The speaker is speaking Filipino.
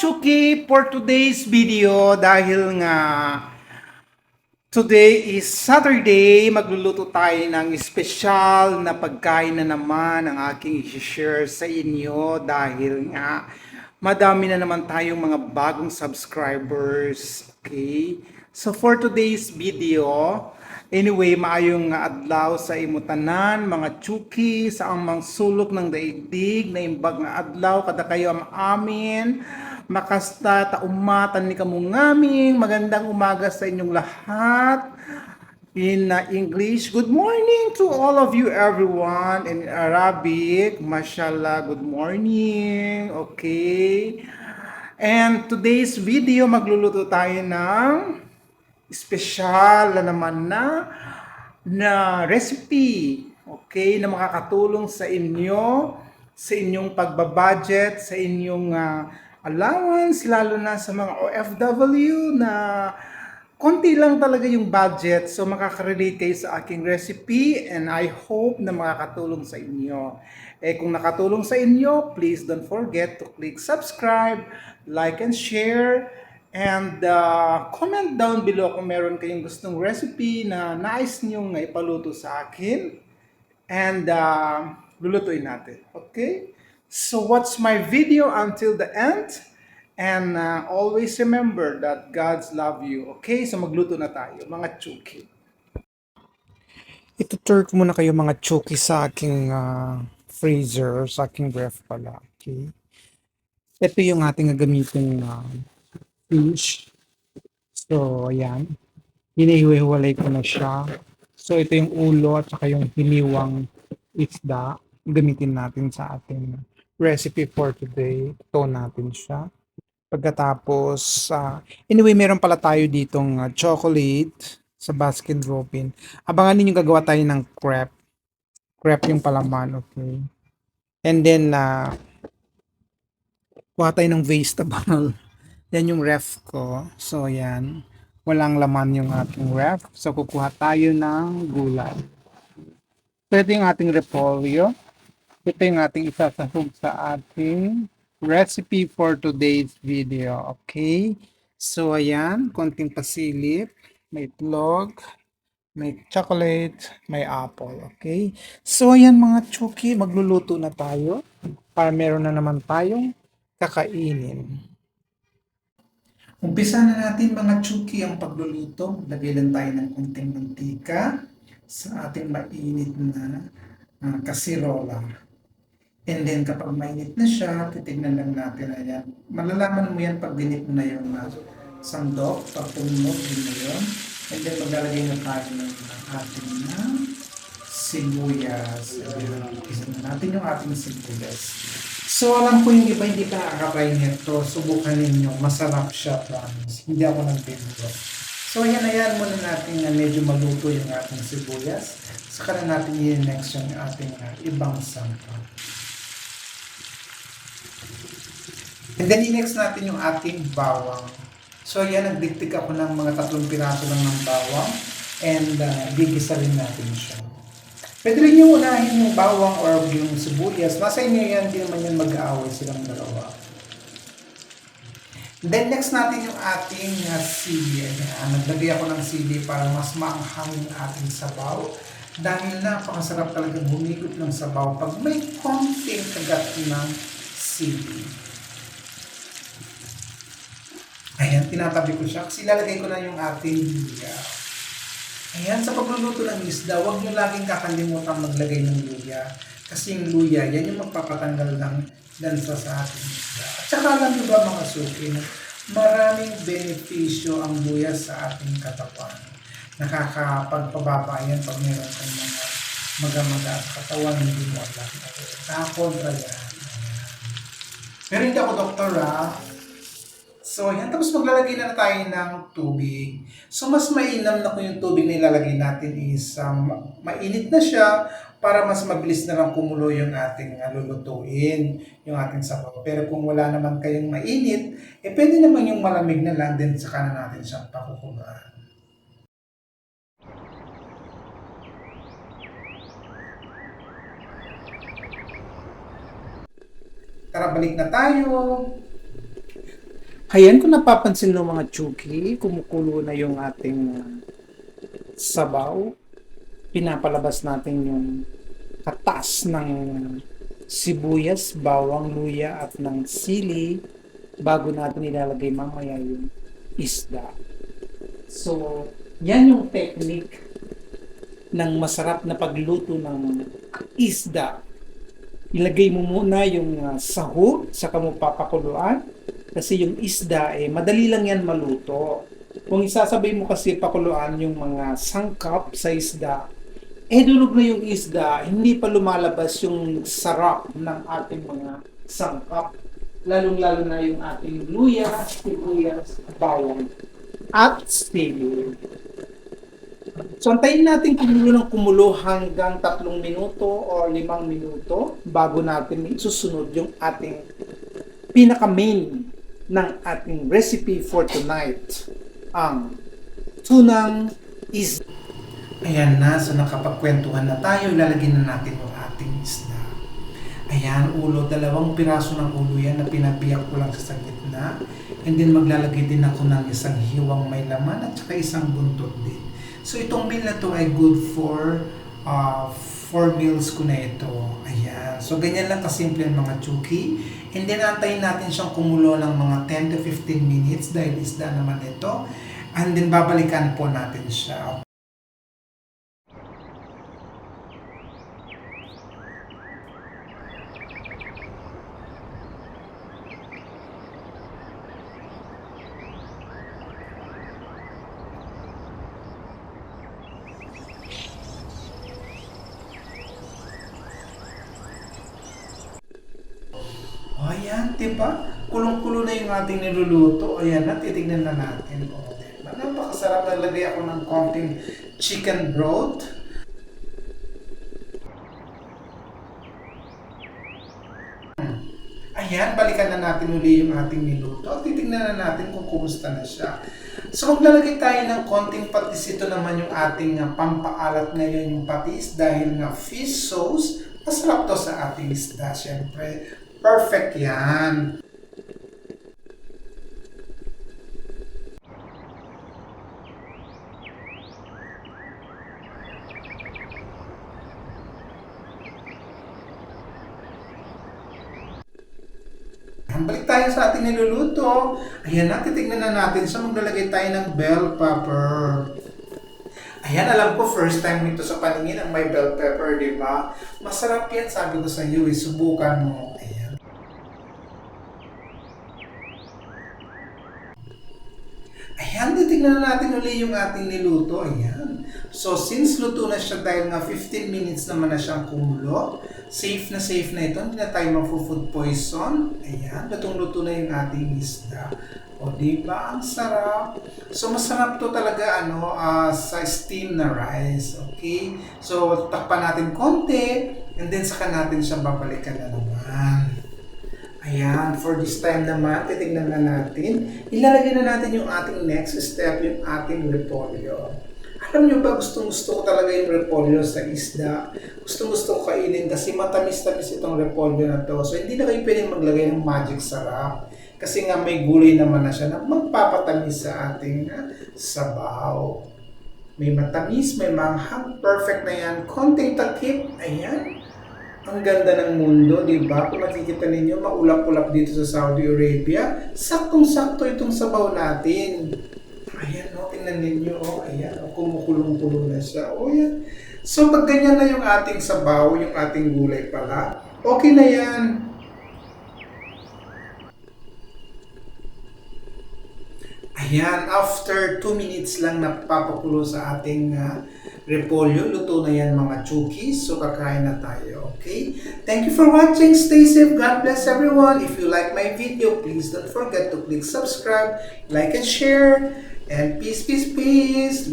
Chuki for today's video dahil nga today is Saturday, magluluto tayo ng espesyal na pagkain na naman ang aking i-share sa inyo dahil nga madami na naman tayong mga bagong subscribers. Okay? So for today's video, Anyway, maayong nga adlaw sa imutanan, mga chuki, sa amang sulok ng daigdig, na imbag nga adlaw, kada kayo am amin, makasta taumatan ni kamungaming, magandang umaga sa inyong lahat. In uh, English, good morning to all of you everyone. In Arabic, mashallah, good morning. Okay. And today's video, magluluto tayo ng special na naman na na recipe okay na makakatulong sa inyo sa inyong pagbabudget sa inyong ah, allowance lalo na sa mga OFW na konti lang talaga yung budget. So makaka-relate kayo sa aking recipe and I hope na makakatulong sa inyo. Eh kung nakatulong sa inyo please don't forget to click subscribe like and share And uh, comment down below kung meron kayong gustong recipe na nais nyo nga ipaluto sa akin. And uh, lulutuin natin. Okay? So watch my video until the end. And uh, always remember that God's love you. Okay? So magluto na tayo, mga chuki. Itutur ko muna kayo mga chuki sa aking uh, freezer, sa aking ref pala. Okay? Ito yung ating gagamitin na fish. So, ayan. Hinihiwalay ko na siya. So, ito yung ulo at saka yung hiniwang isda. Gamitin natin sa ating recipe for today. Ito natin siya. Pagkatapos, ah, anyway, meron pala tayo ditong ah, chocolate sa Baskin Robin. Abangan ninyo gagawa tayo ng crepe. Crepe yung palaman, okay? And then, uh, kuha tayo ng vegetable. Yan yung ref ko. So, yan. Walang laman yung ating ref. So, kukuha tayo ng gulay. So, ito yung ating repolyo. Ito yung ating isasahog sa ating recipe for today's video. Okay? So, ayan. Konting pasilip. May itlog. May chocolate. May apple. Okay? So, ayan mga chuki. Magluluto na tayo. Para meron na naman tayong kakainin. Umpisa na natin mga chuki ang pagluluto. Lagay lang tayo ng konting mantika sa ating mainit na uh, kasirola. And then kapag mainit na siya, titignan lang natin. Ayan. Malalaman mo yan pag dinip mo na yung uh, sandok, pag tumunog din na yun. And then maglalagay na tayo ng ating na sibuyas. Ayan. Isa na natin yung ating sibuyas. So, alam ko yung iba hindi ka nakakabay nito. Subukan ninyo. Masarap siya, promise. Hindi ako nagbibiro. So, ayan, ayan muna natin na medyo maluto yung ating sibuyas. Saka na natin i-next yung ating uh, ibang sangka. And then, i-next natin yung ating bawang. So, ayan, nagdiktik ako ng mga tatlong piraso lang ng bawang. And, uh, gigisa rin natin siya. Pwede rin yung unahin yung bawang or yung sibuyas. Nasa inyo yan, hindi naman yan mag-aaway silang dalawa. Then next natin yung ating uh, sili. Ayan, naglagay ako ng sili para mas maanghang yung ating sabaw. Dahil napakasarap talaga humikot ng sabaw pag may konting kagat ng sili. Ayan, tinatabi ko siya kasi lalagay ko na yung ating luya. Ayan, sa pagluluto ng isda, huwag nyo laging kakalimutan maglagay ng luya. Kasi yung luya, yan yung magpapatanggal ng lansa sa ating isda. At saka alam nyo ba mga suki, na maraming benepisyo ang luya sa ating katawan. Nakakapagpababa yan pag meron kang mga magamaga at katawan, hindi mo alam. Nakakontra yan. Pero hindi ako doktor ha. So, yan. Tapos maglalagay na tayo ng tubig. So, mas mainam na kung yung tubig na ilalagay natin is um, mainit na siya para mas mabilis na lang kumulo yung ating uh, lulutuin, yung ating sabaw. Pero kung wala naman kayong mainit, eh pwede naman yung malamig na lang din sa kanan natin siyang pakukuluan. Tara, balik na tayo. Ayan, kung napapansin ng mga chuki, kumukulo na yung ating uh, sabaw. Pinapalabas natin yung katas ng sibuyas, bawang, luya at ng sili bago natin ilalagay mamaya yung isda. So, yan yung technique ng masarap na pagluto ng isda. Ilagay mo muna yung uh, sahog, saka mo papakuluan. Kasi yung isda, eh, madali lang yan maluto. Kung isasabay mo kasi pakuluan yung mga sangkap sa isda, eh dulog na yung isda, hindi pa lumalabas yung sarap ng ating mga sangkap. Lalong-lalo na yung ating luya, sibuyas, bawang, at sili. So, antayin natin kumulo ng kumulo hanggang tatlong minuto o limang minuto bago natin isusunod yung ating pinaka-main ng ating recipe for tonight. Ang tunang is... Ayan na, so nakapagkwentuhan na tayo, ilalagyan na natin yung ating isda. Ayan, ulo, dalawang piraso ng ulo yan na pinabiyak ko lang sa gitna. And then maglalagay din ako ng isang hiwang may laman at saka isang buntot din. So itong meal na to ay good for uh, four meals ko na ito. Ayan. So ganyan lang kasimple ang mga chuki. And then antayin natin siyang kumulo ng mga 10 to 15 minutes dahil isda naman ito. And then babalikan po natin siya. Ayan, diba? Kulong-kulo na yung ating niluluto. Ayan na, titignan na natin. O, diba? Napakasarap. Nalagay ako ng konting chicken broth. Ayan, balikan na natin uli yung ating niluto. Titignan na natin kung kumusta na siya. So, maglalagay tayo ng konting patis. Ito naman yung ating uh, pampaalat ngayon yung patis dahil nga fish sauce. Masarap to sa ating isda, syempre. Perfect yan. Balik tayo sa ating niluluto. Ayan na, titignan na natin. So, maglalagay tayo ng bell pepper. Ayan, alam ko, first time nito sa paningin ang may bell pepper, di ba? Masarap yan, sabi ko sa iyo, eh, subukan mo. Ayan. Ayan, titignan na natin uli yung ating niluto. Ayan. So, since luto na siya dahil nga 15 minutes naman na siyang kumulo, safe na safe na ito. Hindi na tayo mag-food poison. Ayan, lutong-luto na yung ating isda. O, di ba? Ang sarap. So, masarap to talaga, ano, ah, sa steam na rice. Okay? So, takpan natin konti, and then saka natin siya babalikan na naman. Ayan, for this time naman, titignan na natin. Ilalagay na natin yung ating next step, yung ating repolyo. Alam nyo ba, gustong gusto ko talaga yung repolyo sa isda. Gustong gusto ko kainin kasi matamis-tamis itong repolyo na to. So, hindi na kayo pwedeng maglagay ng magic sarap. Kasi nga may gulay naman na siya na magpapatamis sa ating uh, sabaw. May matamis, may manghang, perfect na yan. Konting takip, ayan. Ang ganda ng mundo, di ba? Kung makikita ninyo, maulap-ulap dito sa Saudi Arabia. Saktong-sakto itong sabaw natin. Ayan, no? Tingnan ninyo, oh. Ayan, oh. Kumukulong-kulong na siya. Oh, yan. So, pag ganyan na yung ating sabaw, yung ating gulay pala, okay na yan. Ayan, after 2 minutes lang napapakulo sa ating uh, repolyo, luto na yan mga chukis. So, kakain na tayo, okay? Thank you for watching. Stay safe. God bless everyone. If you like my video, please don't forget to click subscribe, like and share. And peace, peace, peace.